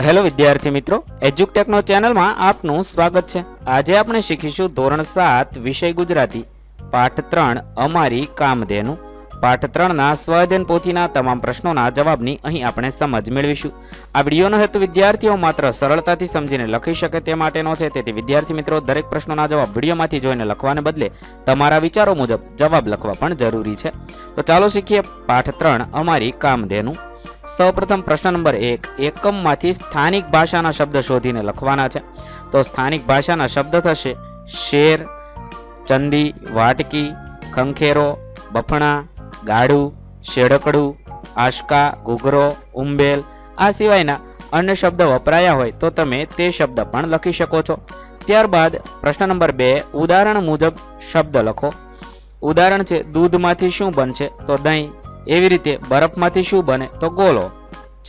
Hello વિદ્યાર્થી મિત્રો એજ્યુકટેકનો ચેનલમાં આપનું સ્વાગત છે. આજે આપણે શીખીશું ધોરણ સાત, વિષય ગુજરાતી. પાઠ ત્રણ, અમારી કામધેનું. પાઠ ત્રણના સ્વાધ્યન પોથીના તમામ પ્રશ્નોના જવાબની અહીં આપણે સમજ મેળવીશું. આ વિડીયોનો હેતુ વિદ્યાર્થીઓ માત્ર સરળતાથી સમજીને લખી શકે તે માટેનો છે. તેથી વિદ્યાર્થી મિત્રો, દરેક પ્રશ્નોના જવાબ વિડીયોમાંથી જોઈને લખવાને બદલે તમારા વિચારો મુજબ જવાબ લખવા પણ જરૂરી છે. તો ચાલો શીખીએ પાઠ ત્રણ, અમારી કામધેનુ. સૌપ્રથમ પ્રશ્ન નંબર એક, એકમમાંથી સ્થાનિક ભાષાના શબ્દ શોધીને લખવાના છે. તો સ્થાનિક ભાષાના શબ્દ થશે શેર, ચંદી, વાટકી, ખંખેરો, બફણા, ગાડું, શેડકડું, આશકા, ઘૂઘરો, ઉંબેલ, આ સિવાયના અન્ય શબ્દ વપરાયા હોય તો તમે તે શબ્દ પણ લખી શકો છો. ત્યારબાદ પ્રશ્ન નંબર બે, ઉદાહરણ મુજબ શબ્દ લખો. ઉદાહરણ છે, દૂધમાંથી શું બનશે? તો દહીં એવી રીતે બરફમાંથી શું બને તો ગોલો.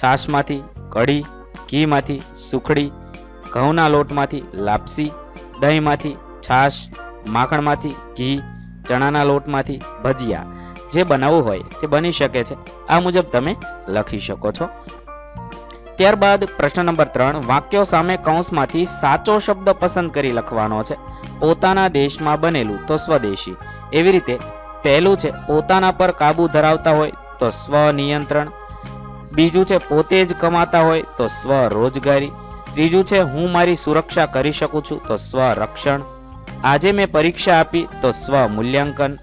છાશમાંથી કઢી, ઘીમાંથી સુખડી, ઘઉંના લોટમાંથી લાપસી, દહીંમાંથી છાશ, માખણમાંથી ઘી, ચણાના લોટમાંથી ભજીયા. જે બનાવવું હોય તે બની શકે છે. આ મુજબ તમે લખી શકો છો. ત્યારબાદ પ્રશ્ન નંબર ત્રણ, વાક્યો સામે કૌંસમાંથી સાચો શબ્દ પસંદ કરી લખવાનો છે. પોતાના દેશમાં બનેલું તો સ્વદેશી. એવી રીતે પહેલું છે, પોતાના પર કાબુ ધરાવતા હોય તો સ્વનિયંત્રણ બીજું છે, પોતે જ કમાતા હોય તો સ્વરોજગારી ત્રીજું છે, હું મારી સુરક્ષા કરી શકું છું તો સ્વરક્ષણ આજે મેં પરીક્ષા આપી તો સ્વ મૂલ્યાંકન.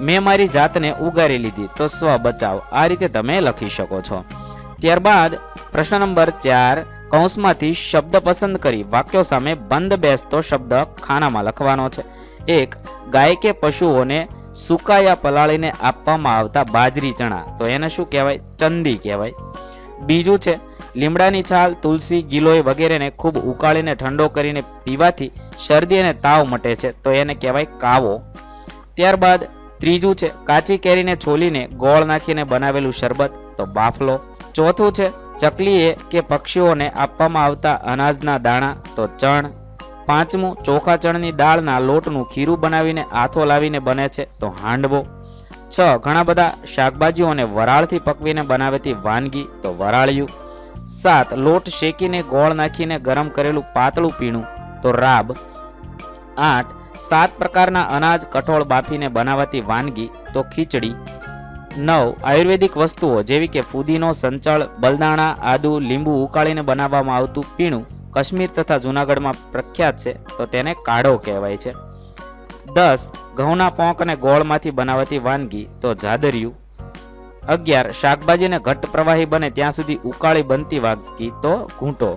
મેં મારી જાતને ઉગારી લીધી તો સ્વ બચાવ. આ રીતે તમે લખી શકો છો. ત્યારબાદ, પ્રશ્ન નંબર ચાર, કૌંસમાંથી શબ્દ પસંદ કરી વાક્યો સામે બંધ બેસતો શબ્દ ખાનામાં લખવાનો છે. એક, ગાય કે પશુઓને સુકાયા પલાળીને આપવામાં આવતા બાજરી ચણા. તો એને શું કહેવાય? ચંદી કહેવાય. બીજું છે, લીમડાની છાલ, તુલસી, ગિલોય વગેરેને ખૂબ ઉકાળીને ઠંડો કરીને પીવાથી શરદી અને તાવ મટે છે. તો એને કહેવાય કાવો. ત્યારબાદ ત્રીજું છે, કાચી કેરીને છોલીને ગોળ નાખીને બનાવેલું શરબત. તો બાફલો. ચોથું છે, ચકલીએ કે પક્ષીઓને આપવામાં આવતા અનાજના દાણા. તો ચણ. પાંચમું, ચોખા ચણની દાળના લોટનું ખીરું બનાવીને આથો લાવીને બને છે તો હાંડવો. છ, ઘણા બધા શાકભાજીઓને વરાળથી પકવીને બનાવેતી વાનગી તો વરાળિયું. સાત, લોટ શેકીને ગોળ નાખીને ગરમ કરેલું પાતળું પીણું તો રાબ. આઠ, સાત પ્રકારના અનાજ કઠોળ બાફીને બનાવાતી વાનગી તો ખીચડી. નવ, આયુર્વેદિક વસ્તુઓ જેવી કે ફુદીનો સંચળ, બલદાણા, આદુ, લીંબુ ઉકાળીને બનાવવામાં આવતું પીણું કાશ્મીર તથા જૂનાગઢમાં પ્રખ્યાત છે, તો તેને કાઢો કહેવાય છે. દસ, ઘઉંના પોંક અને ગોળમાંથી બનાવાતી વાનગી, તો જાદરિયું. અગિયાર, શાકભાજીને ઘટ્ટ પ્રવાહી બને ત્યાં સુધી ઉકાળી બનતી વાનગી, તો ઘૂંટો.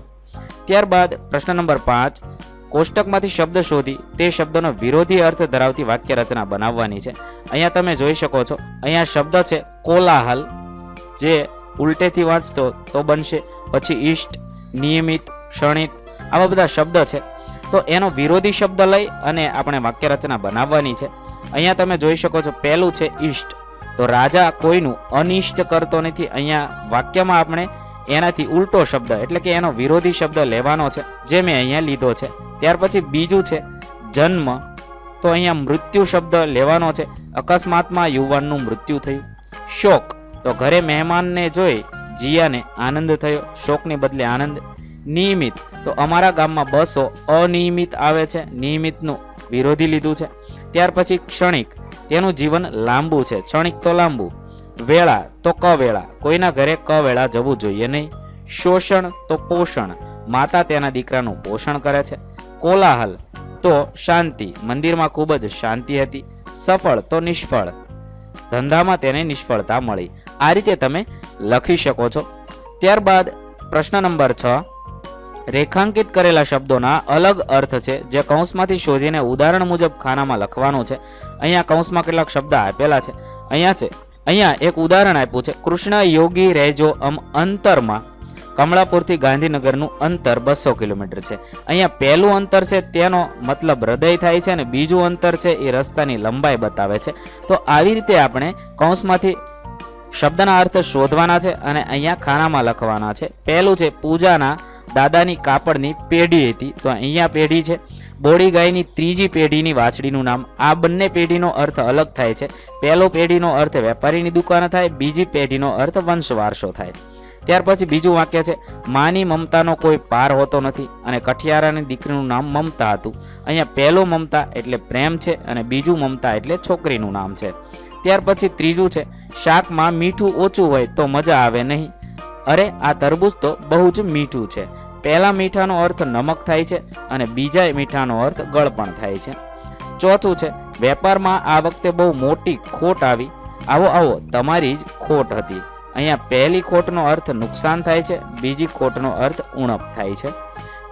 ત્યારબાદ પ્રશ્ન નંબર પાંચ, કોષ્ટકમાંથી શબ્દ શોધી, તે શબ્દનો વિરોધી અર્થ ધરાવતી વાક્ય રચના બનાવવાની છે. અહીંયા તમે જોઈ શકો છો, અહીંયા શબ્દ છે કોલાહલ, જે ઉલટેથી વાંચતો તો બનશે, પછી ઈષ્ટ, નિયમિત ક્ષણિત આવા બધા શબ્દ છે. તો એનો વિરોધી શબ્દ લઈ અને આપણે વાક્ય રચના બનાવવાની છે. અહીંયા તમે જોઈ શકો છો પહેલું છે ઈષ્ટ. તો રાજા કોઈનું અનિષ્ટ કરતો નથી. અહીંયા વાક્યમાં આપણે એનાથી ઉલટો શબ્દ એટલે કે એનો વિરોધી શબ્દ લેવાનો છે, જે મેં અહીંયા લીધો છે. ત્યાર પછી બીજું છે જન્મ. તો અહીંયા મૃત્યુ શબ્દ લેવાનો છે. અકસ્માતમાં યુવાનનું મૃત્યુ થયું. શોક. તો ઘરે મહેમાનને જોઈ જીયાને આનંદ થયો. શોકને બદલે આનંદ નિયમિત. તો અમારા ગામમાં બસો અનિયમિત આવે છે, નિયમિતનું વિરોધી લીધું છે. ત્યાર પછી ક્ષણિક, તેનું જીવન લાંબુ છે. ક્ષણિક તો લાંબુ. વેળા તો કવેળા. કોઈના ઘરે કવેળા જવું જોઈએ નહીં. શોષણ તો પોષણ. માતા તેના દીકરાનું પોષણ કરે છે. કોલાહલ તો શાંતિ. મંદિરમાં ખૂબ જ શાંતિ હતી. સફળ તો નિષ્ફળ. ધંધામાં તેને નિષ્ફળતા મળી. આ રીતે તમે લખી શકો છો. ત્યારબાદ પ્રશ્ન નંબર છ. રેખાંકિત કરેલા શબ્દોના અલગ અર્થ છે, જે કૌંસમાંથી શોધીને ઉદાહરણ મુજબ ખાનામાં લખવાનું છે. અહીંયા કૌંસમાં કેટલાક શબ્દ આપેલા છે. અહીંયા છે. અહીંયા એક ઉદાહરણ આપ્યું છે. કૃષ્ણ યોગી રહેજો અમ અંતરમાં. કમળાપુરથી ગાંધીનગરનું અંતર બસો કિલોમીટર છે. અહીંયા પહેલું અંતર છે, તેનો મતલબ હૃદય થાય છે અને બીજું અંતર છે, એ રસ્તાની લંબાઈ બતાવે છે. તો આવી રીતે આપણે કૌંસમાંથી શબ્દના અર્થ શોધવાના છે અને અહીંયા ખાનામાં લખવાના છે. પહેલું છે, પૂજાના દાદાની કાપડની પેઢી હતી. તો અહીંયા પેઢી છે. બોડી ગાયની ત્રીજી પેઢીની વાછડીનું નામ. આ બંને પેઢીનો અર્થ અલગ થાય છે. પહેલો પેઢીનો અર્થ વેપારીની દુકાન થાય, બીજી પેઢીનો અર્થ વંશ વારસો થાય. ત્યાર પછી બીજું વાક્ય છે, માની મમતાનો કોઈ પાર હોતો નથી અને કઠિયારાની દીકરીનું નામ મમતા હતું. અહીંયા પહેલું મમતા એટલે પ્રેમ છે અને બીજું મમતા એટલે છોકરીનું નામ છે. ત્યાર પછી ત્રીજું છે, શાકમાં મીઠું ઓછું હોય તો મજા આવે નહીં. અરે, આ તરબૂચ તો બહુ જ મીઠું છે. પહેલા મીઠાનો અર્થ નમક થાય છે અને બીજા મીઠાનો અર્થ ગળપણ થાય છે. ચોથું છે, વેપારમાં આ વખતે બહુ મોટી ખોટ આવી. આવો આવો, તમારી જ ખોટ હતી. અહીંયા પહેલી ખોટનો અર્થ નુકસાન થાય છે, બીજી ખોટનો અર્થ ઉણપ થાય છે.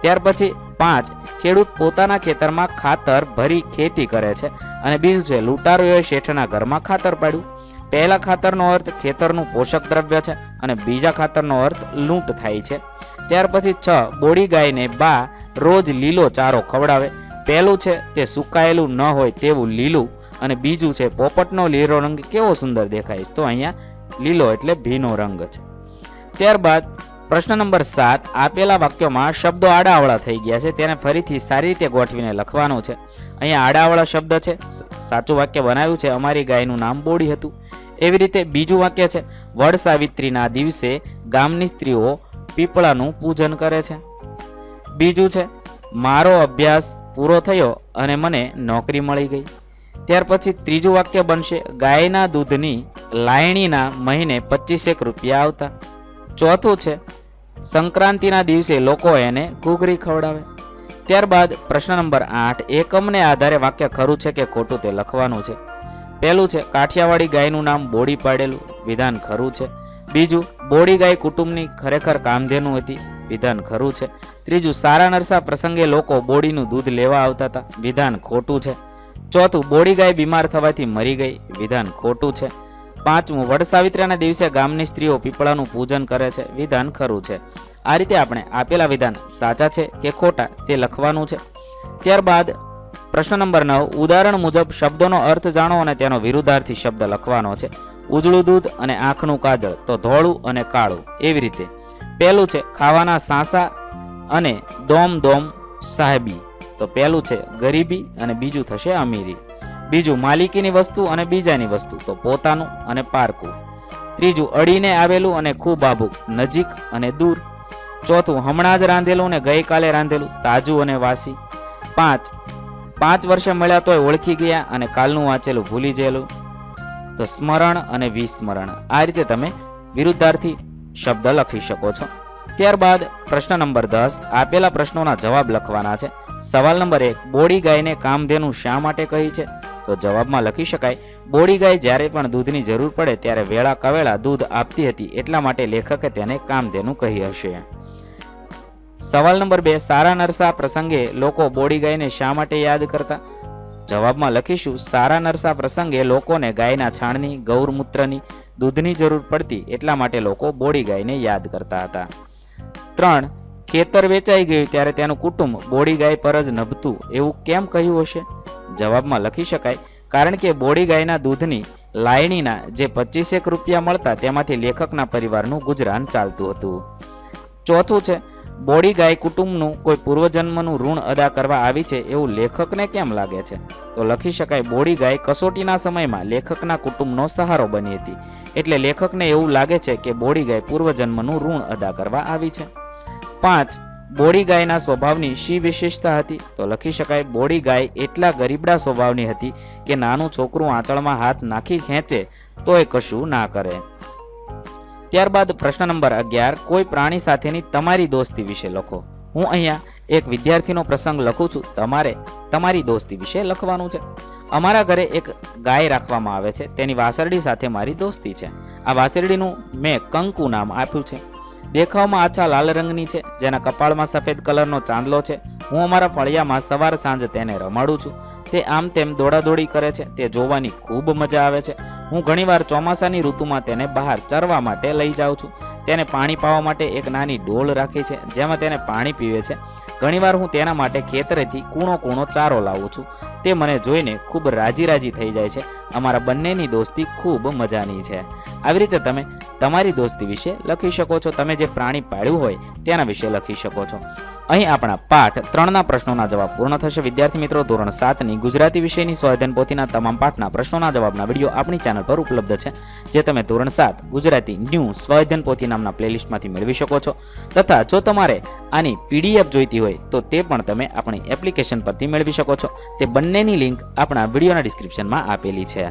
ત્યાર પછી પાંચ, ખેડૂત પોતાના ખેતરમાં ખાતર ભરી ખેતી કરે છે અને બીજું છે લૂંટારોએ શેઠના ઘરમાં ખાતર પાડ્યું. પહેલા ખાતરનો અર્થ ખેતરનું પોષક દ્રવ્ય છે અને બીજા ખાતરનો અર્થ લૂંટ થાય છે. ત્યાર પછી છ, બોડી ગાયને બા રોજ લીલો ચારો ખવડાવે. પહેલું છે તે સુકાયેલું ન હોય તેવું લીલું અને બીજું છે પોપટનો લીલો રંગ કેવો સુંદર દેખાય છે. તો અહીંયા લીલો એટલે ભીનો રંગ છે. ત્યારબાદ પ્રશ્ન નંબર સાત, આપેલા વાક્યોમાં શબ્દો આડાવળા થઈ ગયા છે. તેને ફરીથી સારી રીતે ગોઠવીને લખવાનું છે. અહીંયા આડાવળા શબ્દ છે. સાચું વાક્ય બનાવ્યું છે. અમારી ગાયનું નામ બોડી હતું. એવી રીતે બીજું વાક્ય છે, વડ સાવિત્રીના દિવસે ગામની સ્ત્રીઓ પીપળાનું પૂજન કરે છે. બીજું છે, મારો અભ્યાસ પૂરો થયો અને મને નોકરી મળી ગઈ. ત્યાર પછી ત્રીજું વાક્ય બનશે, ગાયના દૂધની લાયણીના મહિને પચીસેક રૂપિયા આવતા. ચોથું છે, સંક્રાંતિના દિવસે લોકો એને ઘૂઘરી ખવડાવે. ત્યારબાદ પ્રશ્ન નંબર આઠ, એકમને આધારે વાક્ય ખરું છે કે ખોટું તે લખવાનું છે? પહેલું છે, કાઠિયાવાડી ગાયનું નામ બોડી પાડેલું, વિધાન ખરું છે. બીજું, બોડી ગાય કુટુંબની ખરેખર કામધેનુ હતી, વિધાન ખરું છે. ત્રીજું, સારા નરસા પ્રસંગે લોકો બોડીનું દૂધ લેવા આવતા હતા, વિધાન ખોટું છે. ચોથું, બોડી ગાય બીમાર થવાથી મરી ગઈ, વિધાન ખોટું છે. પાંચમું, વડ સાવિત્રીના દિવસે ગામની સ્ત્રીઓ પીપળાનું પૂજન કરે છે, વિધાન ખરું છે. આ રીતે આપણે આપેલા વિધાન સાચા છે કે ખોટા તે લખવાનું છે. ત્યારબાદ પ્રશ્ન નંબર નવ, ઉદાહરણ મુજબ શબ્દોનો અર્થ જાણો અને તેનો વિરુદ્ધાર્થી શબ્દ લખવાનો છે. ઉજળું દૂધ અને આંખનું કાજળ, તો ધોળું અને કાળું, એવી રીતે. પહેલું છે, ખાવાના સાંસા અને દોમ દોમ સાહેબી, તો પહેલું છે, ગરીબી અને બીજું થશે અમીરી. બીજું, માલિકીની વસ્તુ અને બીજાની વસ્તુ, તો પોતાનું અને પારકું. ત્રીજું, અડીને આવેલું અને ખૂબ આબુક નજીક અને દૂર. ચોથું, હમણાં જ રાંધેલું અને ગઈકાલે રાંધેલું, તાજું અને વાસી. પાંચ પાંચ વર્ષે મળ્યા તોય ઓળખી ગયા અને કાલનું વાંચેલું ભૂલી ગયેલું. તો સ્મરણ અને વિસ્મરણ, આ રીતે તમે વિરુદ્ધાર્થી શબ્દ લખી શકો છો. ત્યારબાદ પ્રશ્ન નંબર દસ, આપેલા પ્રશ્નોના જવાબ લખવાના છે. સવાલ નંબર એક, બોડી ગાયને કામધેનુ શા માટે કહી છે? તો જવાબમાં લખી શકાય, બોડી ગાય જ્યારે પણ દૂધની જરૂર પડે ત્યારે વેળા કવેળા દૂધ આપતી હતી એટલા માટે લેખકે તેને કામધેનુ કહી હશે. સવાલ નંબર બે, સારા નરસા પ્રસંગે લોકો બોડી ગાયને શા માટે યાદ કરતા? જવાબમાં લખીશું, સારા નરસા પ્રસંગે લોકોને ગાયના છાણની, ગૌરમૂત્રની, દૂધની જરૂર પડતી એટલા માટે લોકો બોડી ગાયને યાદ કરતા હતા. ત્રણ, ખેતર વેચાઈ ગયું ત્યારે તેનું કુટુંબ બોડી ગાય પર જ નભતું, એવું કેમ કહ્યું હશે? જવાબમાં લખી શકાય, કારણ કે બોડી ગાયના દૂધની લાયણીના જે પચીસેક રૂપિયા મળતા તેમાંથી લેખકના પરિવારનું ગુજરાન ચાલતું હતું. ચોથું છે બોડી ગાય કુટુંબનું કોઈ પૂર્વજન્મનું ઋણ અદા કરવા આવી છે એવું લેખકને કેમ લાગે છે? તો લખી શકાય, બોડી ગાય કસોટીના સમયમાં લેખકના કુટુંબનો સહારો બની હતી. એટલે લેખકને એવું લાગે છે કે બોડી ગાય પૂર્વજન્મનું ઋણ અદા કરવા આવી છે. પાંચ, બોડી ગાયના સ્વભાવની શી વિશેષતા હતી? તો લખી શકાય, બોડી ગાય એટલા ગરીબડા સ્વભાવની હતી કે નાનું છોકરું આંચળમાં હાથ નાખી ખેંચે તોય કશું ના કરે. ત્યારબાદ પ્રશ્ન નંબર અગિયાર, કોઈ પ્રાણી સાથેની તમારી દોસ્તી વિશે લખો. હું અહીંયા એક વિદ્યાર્થીનો પ્રસંગ લખું છું. તમારે તમારી દોસ્તી વિશે લખવાનું છે. અમારા ઘરે એક ગાય રાખવામાં આવે છે. તેની વાસરડી સાથે મારી દોસ્તી છે. આ વાસરડીનું મેં કંકુ નામ આપ્યું છે. દેખાવમાં આછા લાલ રંગની છે. જેના કપાળમાં સફેદ કલરનો ચાંદલો છે. હું અમારા ફળિયામાં સવાર સાંજ તેને રમાડું છું. તે આમ તેમ દોડાદોડી કરે છે. તે જોવાની ખૂબ મજા આવે છે. હું ઘણીવાર ચોમાસાની ઋતુમાં તેને બહાર ચરવા માટે લઈ જાઉં છું. તેને પાણી પાવા માટે એક નાની ડોલ રાખી છે, જેમાં તેને પાણી પીવે છે. ઘણીવાર હું તેના માટે ખેતરેથી કૂણો કૂણો ચારો લાવું છું. તે મને જોઈને ખૂબ રાજી રાજી થઈ જાય છે. અમારા બંનેની દોસ્તી ખૂબ મજાની છે. આવી રીતે તમે તમારી દોસ્તી વિશે લખી શકો છો. તમે જે પ્રાણી પાળ્યું હોય તેના વિશે લખી શકો છો. અહીં આપણા પાઠ ત્રણના પ્રશ્નોના જવાબ પૂર્ણ થશે. વિદ્યાર્થી મિત્રો, ધોરણ સાતની ગુજરાતી વિષયની સ્વાધ્યન પોથીના તમામ પાઠના પ્રશ્નોના જવાબના વીડિયો આપણી ચેનલ પર ઉપલબ્ધ છે, જે તમે ધોરણ સાત ગુજરાતી ન્યૂ સ્વાધ્યન પોથીના નામના પ્લેલિસ્ટમાંથી મેળવી શકો છો. તથા જો તમારે આની પીડીએફ જોઈતી હોય, તો તે પણ તમે આપણી એપ્લિકેશન પરથી મેળવી શકો છો. તે બંનેની લિંક આપણા વિડીયોના ડિસ્ક્રિપ્શનમાં આપેલી છે.